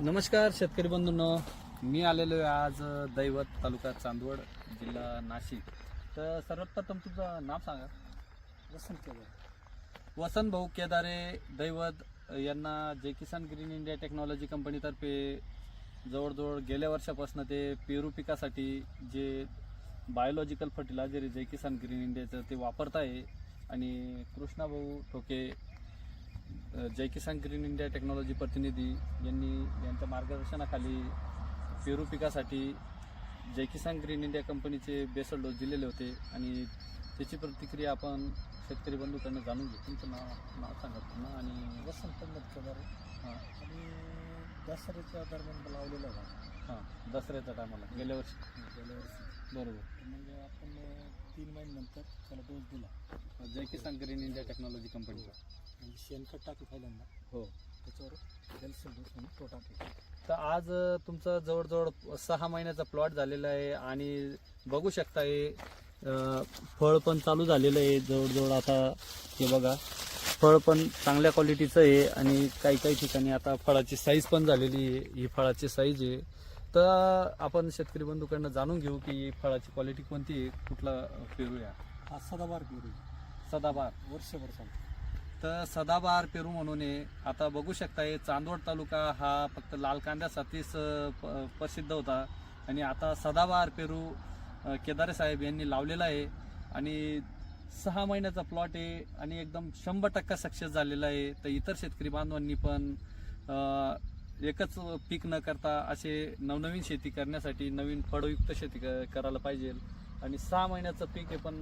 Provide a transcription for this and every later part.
नमस्कार शेतकरी बंधूंनो. मी आलेलो आहे आज दैवत तालुका चांदवड जिल्हा नाशिक. तर सर्वात प्रथम तुझं नाव सांगा. वसंत केदार. वसंत भाऊ केदारे दैवत यांना Jai Kisan green India technology कंपनीतर्फे जवळजवळ गेल्या वर्षापासून ते पेरू पिकासाठी जे बायोलॉजिकल फर्टिलायझर आहे जय किसान ग्रीन इंडियाचं ते वापरत आहे आणि Krishnabhau Thoke Jai Kisan green India technology प्रतिनिधी यांनी यांच्या मार्गदर्शनाखाली पेरू पिकासाठी जय किसान ग्रीन इंडिया कंपनीचे बेसल डोस दिलेले होते आणि त्याची प्रतिक्रिया आपण शेतकरी बंधूकडनं जाणून घेऊ. तुमचं नाव नाव सांगा पुन्हा आणि वसंत हां. आणि दसऱ्याच्या दरम्यान लावलेला होता हां दसऱ्याच्या टायमाला गेल्या वर्षी. गेल्या वर्षी. बरोबर. तर मग आपण तीन महिन्यानंतर त्याला डोस दिला. Jai Kisan green India technology कंपनीचा म्हणजे शेणखत टाकलं पहिल्यांदा. हो. त्याच्यावर कॅल्शियम डोस म्हणून तो तर आज अ, तुमचं जवळजवळ सहा महिन्याचा प्लॉट झालेला आहे आणि बघू शकता हे अ, फळ पण चालू झालेलं आहे जवळजवळ आता. हे बघा फळ पण चांगल्या क्वालिटीचं आहे आणि काही काही ठिकाणी आता फळाची साईज पण झालेली आहे. ही फळाची साईज आहे. तर आपण शेतकरी बंधूकडनं जाणून घेऊ की फळाची क्वालिटी कोणती आहे कुठला पेरू आहे? हा? सदाबार पेरू सदाबहार वर्षभर चालतो. तर सदाबहार पेरू म्हणून आहे. आता बघू शकता हे चांदवड तालुका हा फक्त लाल कांद्यासाठीच प्रसिद्ध होता. आणि आता सदाबहार पेरू केदारे साहेब यांनी लावलेला आहे. आणि सहा महिन्याचा प्लॉट आहे आणि एकदम शंभर टक्का सक्सेस झालेला आहे. तर इतर शेतकरी बांधवांनी पण एकच पीक न करता असे नवनवीन शेती करण्यासाठी नवीन फळयुक्त शेती क- करायला पाहिजे. आणि सहा महिन्याचं पीक आहे पण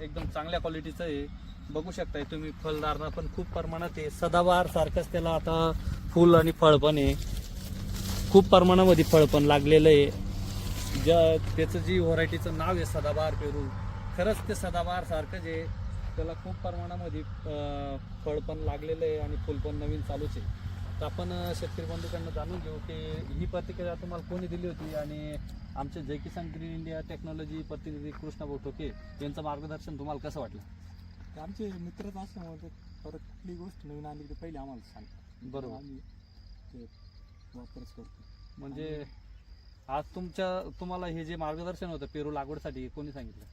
एकदम चांगल्या क्वालिटीचं आहे. बघू शकताय तुम्ही फलदारणा पण खूप प्रमाणात आहे. सदाबहार सारखंच त्याला आता फुल आणि फळ पण आहे. खूप प्रमाणामध्ये फळ पण लागलेलं आहे. ज्या त्याचं जी व्हरायटीचं नाव आहे सदाबहार पेरू खरंच ते सदाबहार सारखंच आहे. त्याला खूप प्रमाणामध्ये फळ पण लागलेलं आहे आणि फुल पण नवीन चालूच आहे. तर आपण शेतकरी बंधूकडनं जाणून घेऊ की ही प्रतिक्रिया तुम्हाला कोणी दिली होती आणि आमचे Jai Kisan green India technology प्रतिनिधी कृष्णभाऊ ठोके यांचं मार्गदर्शन तुम्हाला कसं वाटलं? आमचे मित्रच असल्यामुळे परत कुठली गोष्ट नवीन आली की पहिले आम्हाला सांग बरोबर. आम्ही ते वापरच करतो. म्हणजे आज तुमच्या तुम्हाला हे जे मार्गदर्शन होतं पेरू लागवडसाठी कोणी सांगितलं?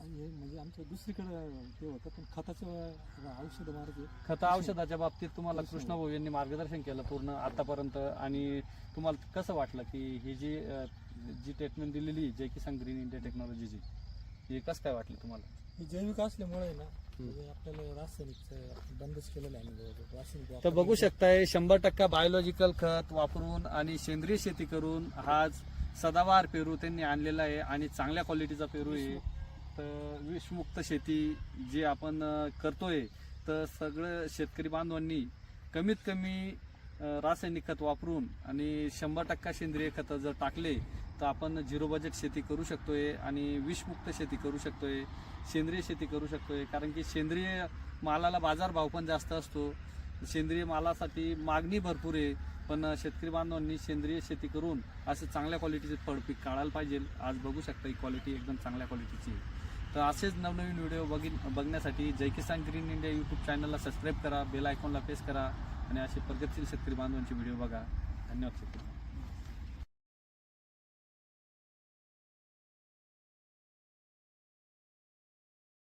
आणि हे म्हणजे आमचं दुसरीकडे ते होतं पण खताचं औषध मारायचे खत औषधाच्या बाबतीत तुम्हाला कृष्णभाऊ यांनी मार्गदर्शन केलं पूर्ण आतापर्यंत आणि तुम्हाला कसं वाटलं की ही जी अं, जी ट्रीटमेंट दिलेली जय किसान ग्रीन इंडिया टेक्नॉलॉजीची हे कसं काय वाटलं तुम्हाला? ही जैविक असल्यामुळे आहे ना म्हणजे आपल्याला रासायनिक बंदच केलेलं आहे आम्ही जवळजवळ. रासायनिक तर वापरलं बघू शकताय शंभर टक्का बायोलॉजिकल खत वापरून आणि सेंद्रिय शेती करून हा सदावार पेरू त्यांनी आणलेला आहे आणि चांगल्या क्वालिटीचा पेरू आहे. तर विषमुक्त शेती जी आपण करतोय तर सगळं शेतकरी बांधवांनी कमीत कमी रासायनिक खत वापरून आणि शंभर टक्का सेंद्रिय खतं जर टाकले तर आपण झिरो बजेट शेती करू शकतोय आणि विषमुक्त शेती करू शकतोय सेंद्रिय शेती करू शकतोय. कारण की सेंद्रिय मालाला बाजारभाव पण जास्त असतो. सेंद्रिय मालासाठी मागणी भरपूर आहे पण शेतकरी बांधवांनी सेंद्रिय शेती करून असं चांगल्या क्वालिटीचे फळ पीक काढायला पाहिजे. आज बघू शकता ही क्वालिटी एकदम चांगल्या क्वालिटीची आहे. तर असेच नवनवीन व्हिडिओ बघिन बघण्यासाठी Jai Kisan green India YouTube चॅनलला सबस्क्राईब करा बेल आयकॉनला प्रेस करा आणि असे प्रगतशील शेतकरी बांधवांचे व्हिडिओ बघा. धन्यवाद शेतकरी.